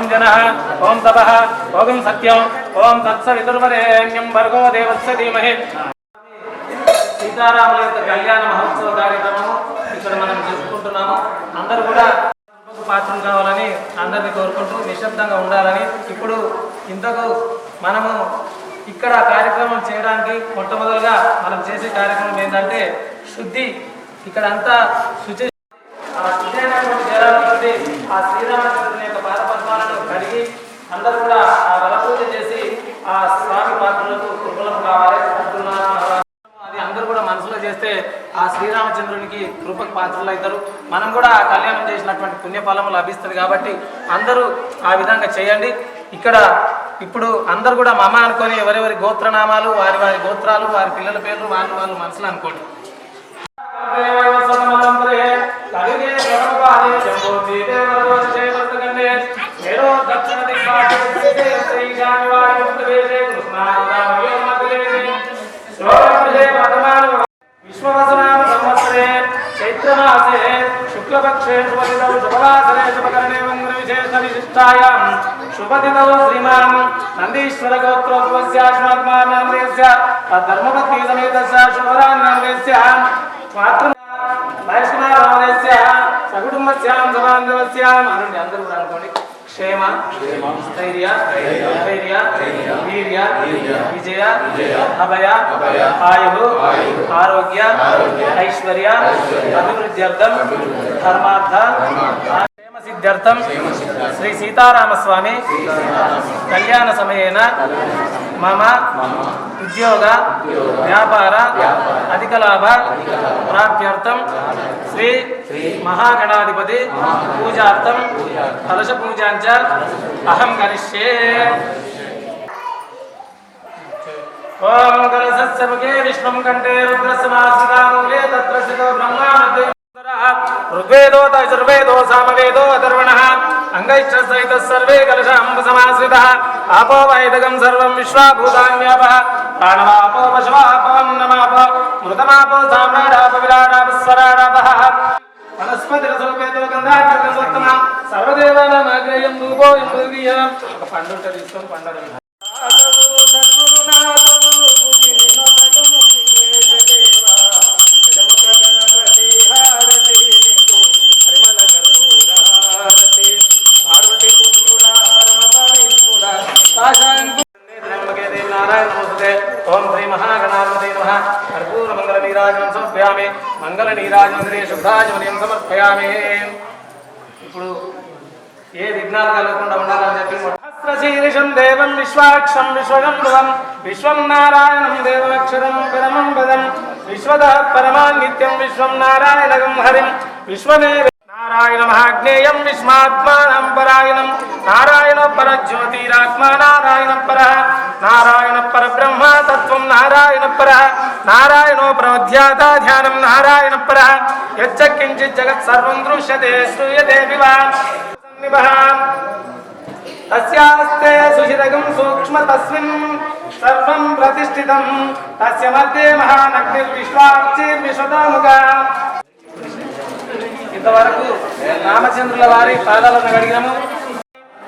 ఓం జన ఓం తప ఓం సత్యం ఓం తత్సవితుర్వరేణ్యం భర్గో దేవస్య ధీమహి. సీతారాముల యొక్క కళ్యాణ మహోత్సవ కార్యక్రమము ఇక్కడ మనం జరుపుకుంటున్నాము అందరూ కూడా కృపకు పాత్రం కావాలని అందరినీ కోరుకుంటూ నిశ్శబ్దంగా ఉండాలని ఇప్పుడు ఇంతకు మనము ఇక్కడ కార్యక్రమం చేయడానికి మొట్టమొదలుగా మనం చేసే కార్యక్రమం ఏంటంటే శుద్ధి. ఇక్కడ అంతా శుచి ఆ శుద్ధైనటువంటి జలాన్ని ఆ శ్రీరామచంద్రుని యొక్క అందరూ కూడా ఆ బలపూజ చేసి ఆ స్వామి పాత్రలకు కృపలం కావాలి అది అందరూ కూడా మనసులో చేస్తే ఆ శ్రీరామచంద్రునికి కృపకు పాత్రలు అవుతారు మనం కూడా కళ్యాణం చేసినటువంటి పుణ్యఫలము లభిస్తుంది కాబట్టి అందరూ ఆ విధంగా చేయండి. ఇక్కడ ఇప్పుడు అందరు కూడా మమ అనుకొని ఎవరెవరి గోత్రనామాలు వారి వారి గోత్రాలు వారి పిల్లల పేర్లు వాళ్ళు వాళ్ళు మనసులో అనుకోండి. విశ్వవసనామ సంవత్సరే చైత్రమాసే శుక్లపక్షే శుభదితౌ శుభవాసరే శుభకరణే మంగళ విశేష విశిష్టాయాం శుభదితౌ శ్రీమాన్ నందీశ్వర గోత్రోద్భవస్యాశ్మాత్మానామదేస్య ధర్మపత్ని సమేతస్య శుభరాన్నామదేస్య మాతృ వైష్ణవరామదేస్య సకుటుంబస్యాం సమాంధవస్యాం అనండి అందరూ అనుకోండి క్షేమ స్థైర్య ధైర్య వీర్య విజయ అభయ ఆయు ఆరోగ్య ఐశ్వర్య అభివృద్ధ్యర్థం ధర్మార్థ. సిద్ధ్యర్థం శ్రీ సీతారామస్వామి కళ్యాణ సమయేన మమ ఉద్యోగ వ్యాపార అధిక లాభ ప్రాప్త్యర్థం శ్రీ మహాగణాధిపతి పూజార్థం కలశ పూజాంచ అహం కరిష్యే ఓం కలశస్య ముఖే విష్ణుం కంఠే రుద్రస్మాశ్రితామూలే తత్ర బ్రహ్మా ఋగ్వేదో యజుర్వేదో సామవేదో అథర్వణ అంగైశ్చ సహిత సర్వే కలశాంబ సమాశ్రిత. ఆపో వైదగం సర్వం విశ్వాభూతాన్యాప. ప్రాణవాపో పశువాపవం నమాప. మృతమాపో సామ్రాడాప విరాడాప స్వరాడాప. వనస్పతి రసోపేతో గంధాత్మ రూపో ఇంద్రియ పండు తీసుకొని పండుగ ఓం శ్రీ మహాగణాధిపతి నమ కర్పూర మంగళ నీరాజనం సమర్పయామి మంగళ నీరాజనం శుద్ధాజమనియం సమర్పయామి ఇప్పుడు ఏ విఘ్నాలు కలగకుండా ఉండాలి. చెప్పి దేవం విశ్వాక్షం విశ్వజంబువం విశ్వం నారాయణం దేవాక్షరం పరమం పదం విశ్వద పరమాన్నిత్యం విశ్వం నారాయణగం హరిం విశ్వమే నారాయణ మహాజ్ఞేయం విస్మాత్మానం పరాయణం నారాయణ పరజ్యోతిరాత్మా నారాయణ పర నారాయణ పరబ్రహ్మ తత్వం నారాయణ పర నారాయణో ప్రవధ్యాత ధ్యానం నారాయణ పర యచ్చ కించిత్ జగత్ సర్వం దృశ్యతే శ్రూయతే వివా తస్యాస్తే సుషిరగం సూక్ష్మ తస్మిన్ సర్వం ప్రతిష్ఠితం. తస్య మధ్య మహానగ్నిర్విశ్వాక్షిర్విశ్వతోముఖ ఇంతవరకు రామచంద్రుల వారి పాదాలను అడిగినాము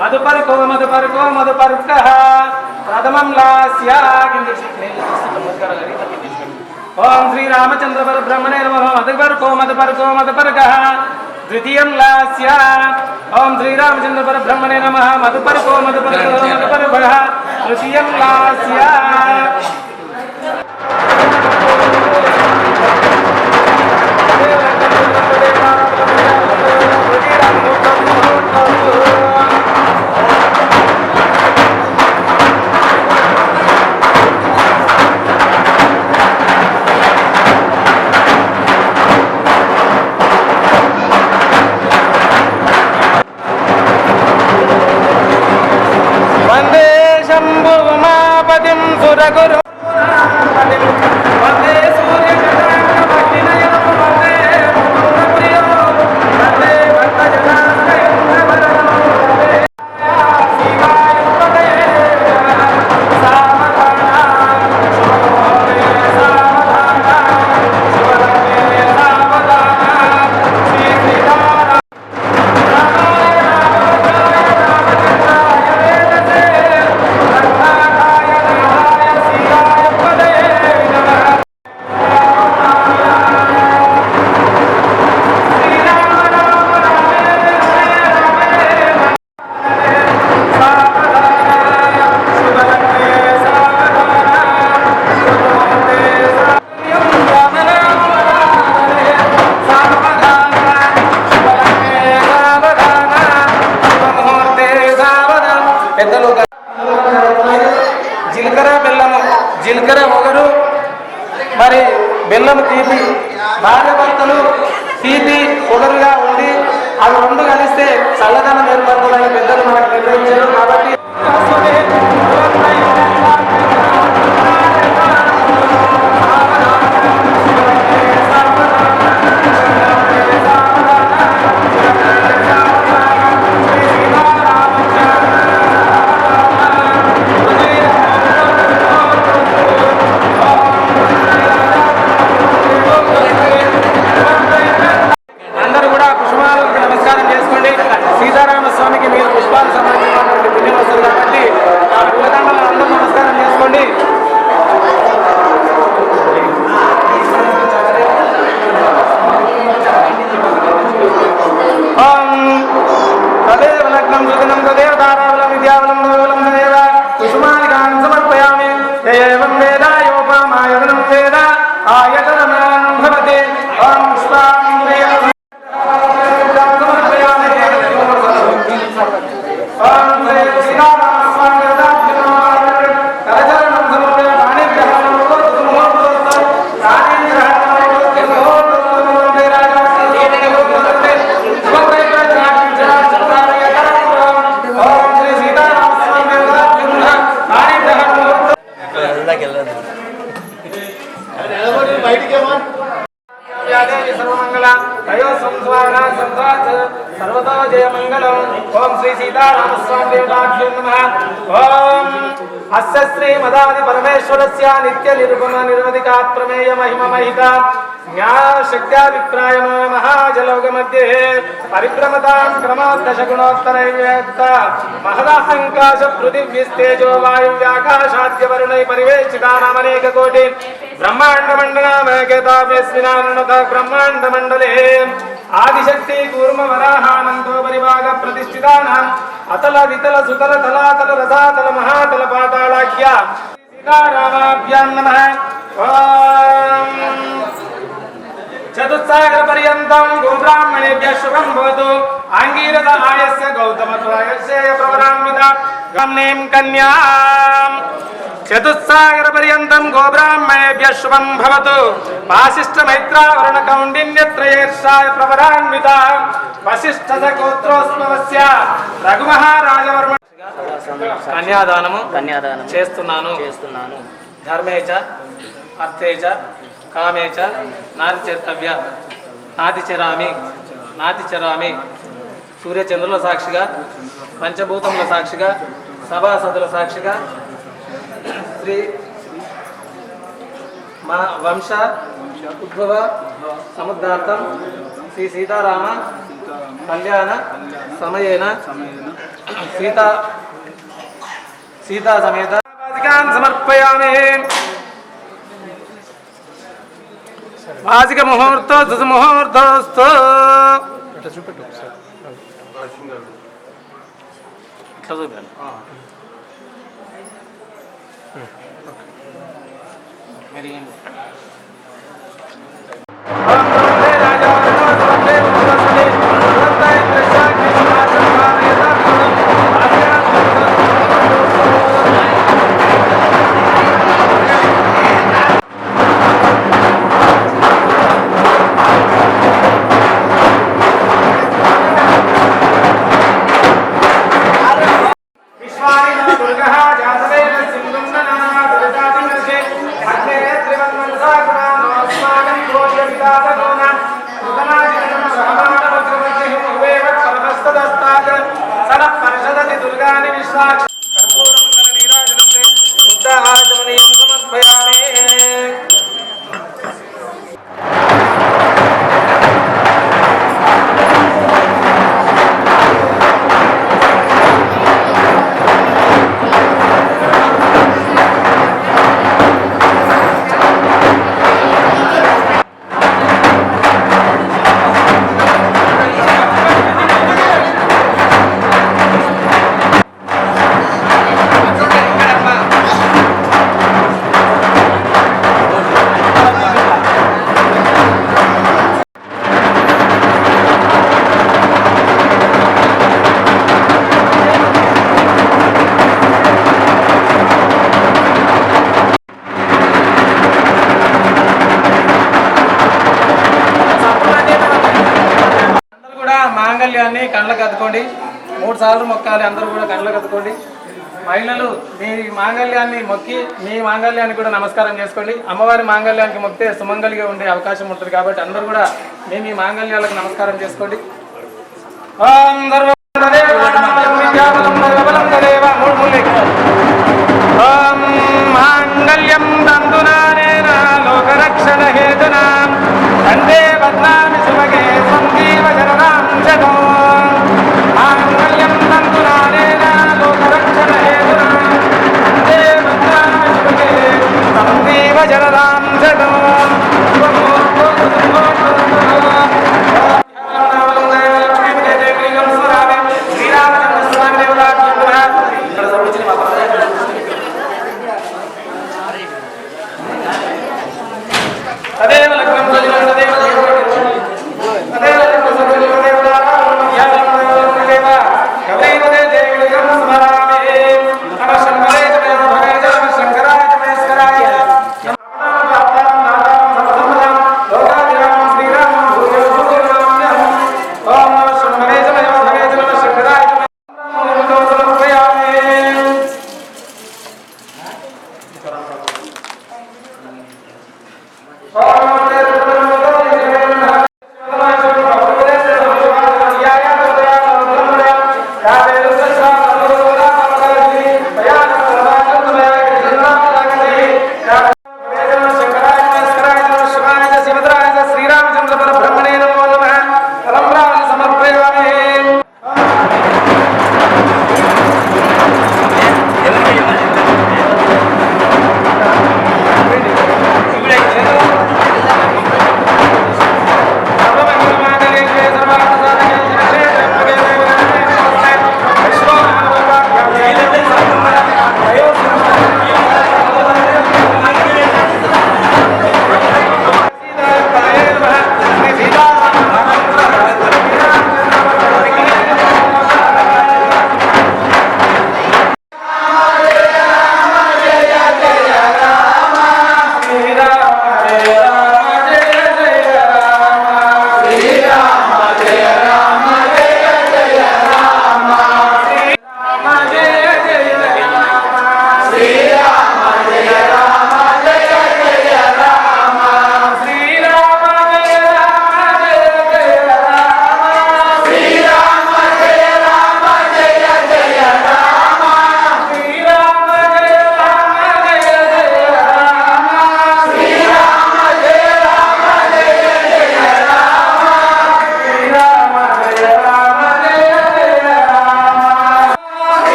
మధుపరుకో మధుపరుకో మధుపరుక ప్రథమం లాస్యా ఓం శ్రీ రామచంద్ర పరబ్రహ్మణే నమ. మధుపరుకో మధుపరుకో మధుపరుక. ద్వితీయం లాస్య ఓం శ్రీరామచంద్ర పరబ్రహ్మణే నమ మధుపరుకో మధుపరుకో మధుపరుక తృతీయం లాస్య వందే la coro. మదాది పరమేశ్వరస్య నిత్య నిరుపమ నిరవధికా ప్రమేయ మహిమ మహిత జ్ఞానశక్త్యా విక్రాయమ మహాజలౌక మధ్యే పరిభ్రమతాం క్రమోద్దశ గుణోత్తరైవ్యక్త మహదాహంకాశ పృథివ్యస్తేజో వాయువ్యాకాశాద్యవరుణై పరివేక్షితానామనేక కోటి బ్రహ్మాండ బ్రహ్మాండమండలే ఆదిశక్తి కూర్మ వరాహానందో పరిభాగ ప్రతిష్ఠితానాం అతల వితల సుతల తలాతల రసాతల మహాతల పాతాళాఖ్య సీతారామాభ్యాం నమః ఓం చతుస్సాగర పర్యంతం గోబ్రాహ్మణేభ్య శుభం భవతు ఆంగీరద ఆయస్య గౌతమ త్వాయస్య ప్రవరాన్విత గమ్నేం కన్యాం చతుస్సాగర పర్యంతం గోబ్రాహ్మణేభ్య శుభం భవతు వాసిష్ఠ మైత్రావరణ కౌండిన్యత్రయేర్షాయ ప్రవరాన్విత వశిష్ఠ గోత్రోస్మవస్య రఘుమహారాజవర్మ కన్యాదానము కన్యాదానం చేస్తున్నాను చేస్తున్నాను ధర్మేచ అర్థేచ కామేచ నాది చర్తవ్య నాది చరామి నాది చరామి. సూర్యచంద్రుల సాక్షిగా పంచభూతముల సాక్షిగా సభాసదుల సాక్షిగా శ్రీ మన వంశ ఉద్భవ సముద్రార్థం శ్రీ సీతారామ కళ్యాణ సమయేన సీతా సీతా సమేత. సమర్పయామి. వాసిక ముహూర్తో దుముహూర్తోస్తు ఇట్లా చూపాను మరి మొక్కాలి అందరూ కూడా కళ్ళు కదుకోండి మహిళలు మీ మాంగళ్యాన్ని మొక్కి మీ మాంగళ్యాన్ని కూడా నమస్కారం చేసుకోండి. అమ్మవారి మాంగళ్యానికి మొక్కితే సుమంగళిగా ఉండే అవకాశం ఉంటుంది కాబట్టి అందరూ కూడా మీ మీ మాంగళ్యాలకు నమస్కారం చేసుకోండి. మాంగళ్యం తందునానేనా సంజీవ శరణ. శివ జలదాం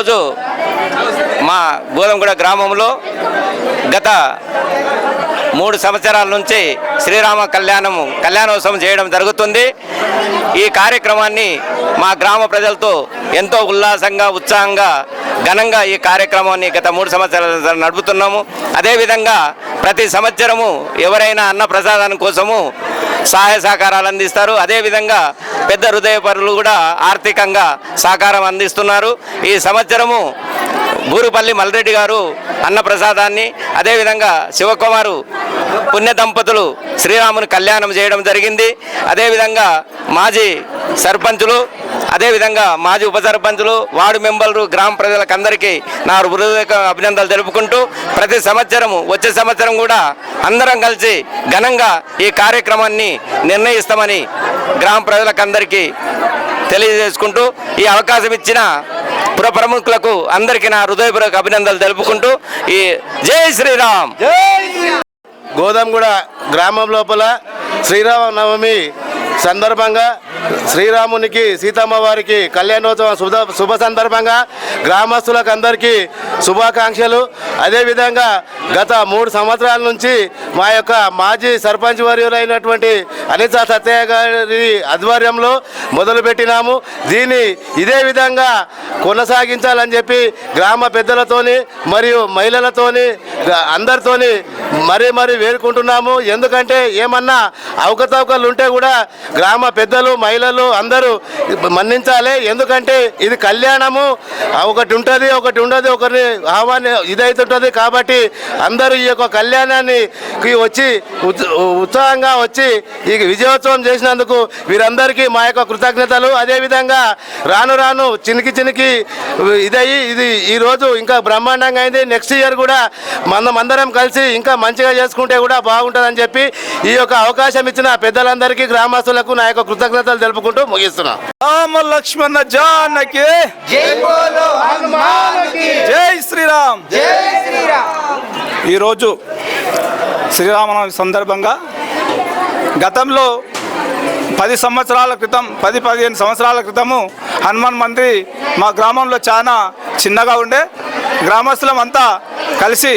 రోజు మా గోధుమగూడ గ్రామంలో గత మూడు సంవత్సరాల నుంచి శ్రీరామ కళ్యాణము కళ్యాణోత్సవం చేయడం జరుగుతుంది. ఈ కార్యక్రమాన్ని మా గ్రామ ప్రజలతో ఎంతో ఉల్లాసంగా ఉత్సాహంగా ఘనంగా ఈ కార్యక్రమాన్ని గత మూడు సంవత్సరాల నడుపుతున్నాము. అదేవిధంగా ప్రతి సంవత్సరము ఎవరైనా అన్న ప్రసాదం కోసము సహాయ సహకారాలు అందిస్తారు. అదేవిధంగా పెద్ద హృదయపరులు కూడా ఆర్థికంగా సహకారం అందిస్తున్నారు. ఈ సంవత్సరము గూరుపల్లి మల్రెడ్డి గారు అన్నప్రసాదాన్ని అదేవిధంగా శివకుమారు పుణ్య దంపతులు శ్రీరాముని కళ్యాణం చేయడం జరిగింది. అదేవిధంగా మాజీ సర్పంచులు అదేవిధంగా మాజీ ఉప సర్పంచులు వార్డు మెంబర్లు గ్రామ ప్రజలకందరికీ నా హృదయక అభినందనలు తెలుపుకుంటూ ప్రతి సంవత్సరము వచ్చే సంవత్సరం కూడా అందరం కలిసి ఘనంగా ఈ కార్యక్రమాన్ని నిర్ణయిస్తామని గ్రామ ప్రజలకందరికీ తెలియజేసుకుంటూ ఈ అవకాశం ఇచ్చిన పుర ప్రముఖులకు అందరికీ నా హృదయపూర్వక అభినందనలు తెలుపుకుంటూ ఈ జై శ్రీరామ్. గోదాంగూడ గ్రామం లోపల శ్రీరామనవమి సందర్భంగా శ్రీరామునికి సీతమ్మ వారికి కళ్యాణోత్సవం శుభ శుభ సందర్భంగా గ్రామస్తులకు అందరికీ శుభాకాంక్షలు. అదేవిధంగా గత మూడు సంవత్సరాల నుంచి మా యొక్క మాజీ సర్పంచ్ వర్యులైనటువంటి అనిత సత్యయ్య గారి ఆధ్వర్యంలో మొదలుపెట్టినాము. దీన్ని ఇదే విధంగా కొనసాగించాలని చెప్పి గ్రామ పెద్దలతోని మరియు మహిళలతోని అందరితోని మరీ మరీ వేడుకుంటున్నాము. ఎందుకంటే ఏమన్నా అవకతవకలు ఉంటే కూడా గ్రామ పెద్దలు మహిళలు అందరూ మన్నించాలి. ఎందుకంటే ఇది కళ్యాణము. ఒకటి ఉంటుంది ఒకటి ఉండదు ఒకరిని ఆహ్వాన్ని ఇదైతుంటుంది కాబట్టి అందరూ ఈ యొక్క కళ్యాణాన్ని వచ్చి ఉత్- ఉత్సాహంగా వచ్చి ఈ విజయోత్సవం చేసినందుకు వీరందరికీ మా యొక్క కృతజ్ఞతలు. అదేవిధంగా రాను రాను చినికి చినికి ఇదయ్యి ఇది ఈరోజు ఇంకా బ్రహ్మాండంగా అయింది. నెక్స్ట్ ఇయర్ కూడా మనం అందరం కలిసి ఇంకా మంచిగా చేసుకుంటే కూడా బాగుంటుందని చెప్పి ఈ యొక్క అవకాశం ఇచ్చిన పెద్దలందరికీ గ్రామస్తులకు నా యొక్క కృతజ్ఞతలు తెలుపుకుంటూ ముగిస్తున్నా. రామ లక్ష్మణ జానకి! జై జై శ్రీరామ్! జై శ్రీరామ్! ఈరోజు శ్రీరామనవమి సందర్భంగా గతంలో పది సంవత్సరాల క్రితం పది పదిహేను సంవత్సరాల క్రితము హనుమాన్ మందిర్ మా గ్రామంలో చాలా చిన్నగా ఉండే గ్రామస్తులం అంతా కలిసి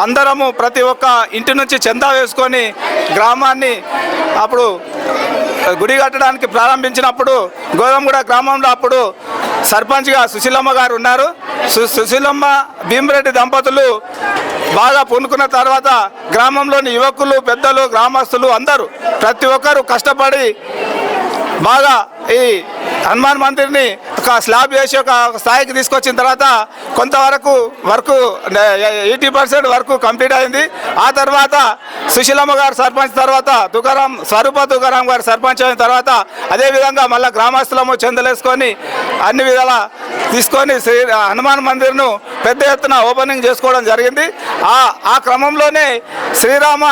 అందరము ప్రతి ఒక్క ఇంటి నుంచి చందా వేసుకొని గ్రామాన్ని అప్పుడు గుడి కట్టడానికి ప్రారంభించినప్పుడు గోధుమగూడ గ్రామంలో అప్పుడు సర్పంచ్గా సుశీలమ్మ గారు ఉన్నారు. సు సుశీలమ్మ భీమరెడ్డి దంపతులు బాగా పూనుకున్న తర్వాత గ్రామంలోని యువకులు పెద్దలు గ్రామస్తులు అందరూ ప్రతి ఒక్కరూ కష్టపడి బాగా ఈ హనుమాన్ మందిర్ని ఒక స్లాబ్ వేసి ఒక స్థాయికి తీసుకొచ్చిన తర్వాత కొంతవరకు work eighty percent work complete అయింది. ఆ తర్వాత సుశీలమ్మ గారు సర్పంచ్ తర్వాత తుకారాం స్వరూప తుకారాం గారు సర్పంచ్ అయిన తర్వాత అదేవిధంగా మళ్ళీ గ్రామస్తులము చెందలేసుకొని అన్ని విధాల తీసుకొని శ్రీ హనుమాన్ మందిర్ను పెద్ద ఎత్తున ఓపెనింగ్ చేసుకోవడం జరిగింది. ఆ ఆ క్రమంలోనే శ్రీరామ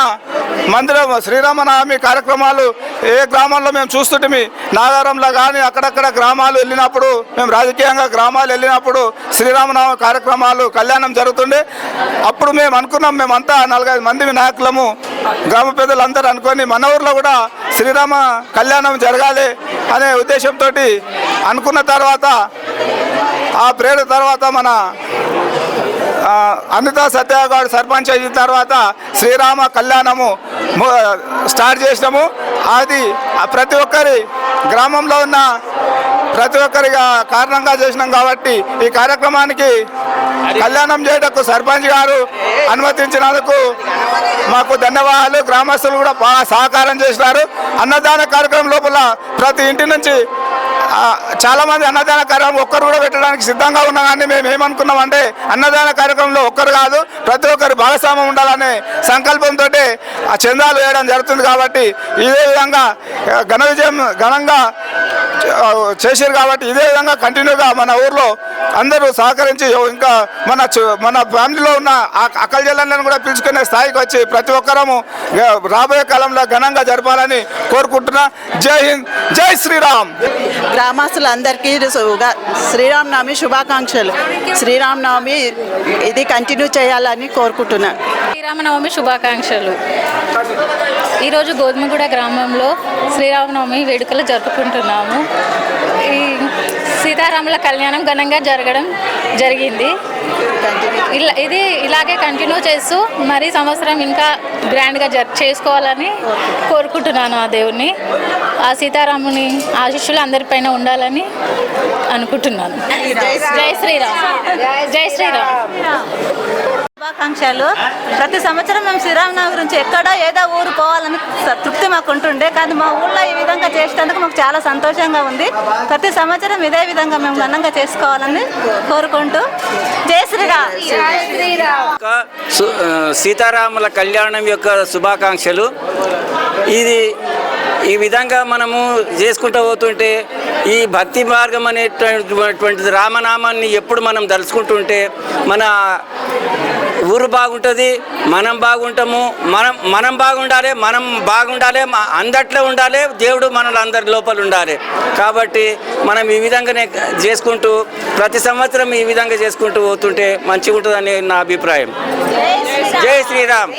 మందిరం శ్రీరామనవమి కార్యక్రమాలు ఏ గ్రామంలో మేము చూస్తుంటే నాగారంలో కానీ అక్కడక్కడ గ్రామాలు వెళ్ళినప్పుడు మేము రాజకీయంగా గ్రామాలు వెళ్ళినప్పుడు శ్రీరామనామ కార్యక్రమాలు కళ్యాణం జరుగుతుండే. అప్పుడు మేము అనుకున్నాం మేమంతా నలభై మంది నాయకులము గ్రామ పెద్దలందరూ అనుకొని మన ఊర్లో కూడా శ్రీరామ కళ్యాణం జరగాలి అనే ఉద్దేశంతో అనుకున్న తర్వాత ఆ ప్రేరణ తర్వాత మన ఆ, అనితా సత్యాగౌడ్ సర్పంచ్ అయిన తర్వాత శ్రీరామ కళ్యాణము స్టార్ట్ చేసినాము. అది ప్రతి ఒక్కరి గ్రామంలో ఉన్న ప్రతి ఒక్కరిగా కారణంగా చేసినాం కాబట్టి ఈ కార్యక్రమానికి కళ్యాణం చేయటకు సర్పంచ్ గారు అనుమతించినందుకు మాకు ధన్యవాదాలు. గ్రామస్తులు కూడా బాగా సహకారం చేసినారు. అన్నదాన కార్యక్రమం లోపల ప్రతి ఇంటి నుంచి చాలామంది అన్నదాన కార్యక్రమం ఒక్కరు కూడా పెట్టడానికి సిద్ధంగా ఉన్నా కానీ మేము ఏమనుకున్నాం అంటే అన్నదాన కార్యక్రమంలో ఒక్కరు కాదు ప్రతి ఒక్కరు భాగస్వామ్యం ఉండాలనే సంకల్పంతో ఆ చందాలు వేయడం జరుగుతుంది కాబట్టి ఇదే విధంగా ఘన విజయం ఘనంగా చేశారు కాబట్టి ఇదే విధంగా కంటిన్యూగా మన ఊర్లో అందరూ సహకరించి ఇంకా మన మన ఫ్యామిలీలో ఉన్న ఆ- అక్కల జిల్లాలను కూడా పిలుచుకునే స్థాయికి వచ్చి ప్రతి ఒక్కరము రాబోయే కాలంలో ఘనంగా జరపాలని కోరుకుంటున్నా. జై హింద్ జై శ్రీరామ్. గ్రామస్తులందరికీ శ్రీరామనవమి శుభాకాంక్షలు. శ్రీరామనవమి ఇది కంటిన్యూ చేయాలని కోరుకుంటున్నాను శ్రీరామనవమి శుభాకాంక్షలు. ఈరోజు గోధుమగూడ గ్రామంలో శ్రీరామనవమి వేడుకలు జరుపుకుంటున్నాము. ఈ సీతారాముల కళ్యాణం ఘనంగా జరగడం జరిగింది. ఇలా ఇది ఇలాగే కంటిన్యూ చేస్తూ మరి సంవత్సరం ఇంకా గ్రాండ్గా జర్ చేసుకోవాలని కోరుకుంటున్నాను ఆ దేవుణ్ణి. ఆ సీతారాముని ఆశీస్సులు అందరిపైన ఉండాలని అనుకుంటున్నాను. జై శ్రీరామ్. జై శ్రీరామ్. శుభాకాంక్షలు. ప్రతి సంవత్సరం మేము శ్రీరామనవమి గురించి ఎక్కడో ఏదో ఊరు పోవాలని తృప్తి మాకు ఉంటుండే కానీ మా ఊళ్ళో ఈ విధంగా చేసినందుకు మాకు చాలా సంతోషంగా ఉంది. ప్రతి సంవత్సరం ఇదే విధంగా మేము ఘనంగా చేసుకోవాలని కోరుకుంటూ. జై శ్రీరామ్. సీతారాముల కళ్యాణం యొక్క శుభాకాంక్షలు. ఇది ఈ విధంగా మనము చేసుకుంటూ పోతుంటే ఈ భక్తి మార్గం అనేటటువంటిది రామనామాన్ని ఎప్పుడు మనం తలుచుకుంటుంటే మన ఊరు బాగుంటుంది మనం బాగుంటాము మనం మనం బాగుండాలి మనం బాగుండాలి అందట్లో ఉండాలి దేవుడు మనల్ని అందరి లోపల ఉండాలి. కాబట్టి మనం ఈ విధంగానే చేసుకుంటూ ప్రతి సంవత్సరం ఈ విధంగా చేసుకుంటూ పోతుంటే మంచిగా ఉంటుందని నా అభిప్రాయం. జై శ్రీరామ్.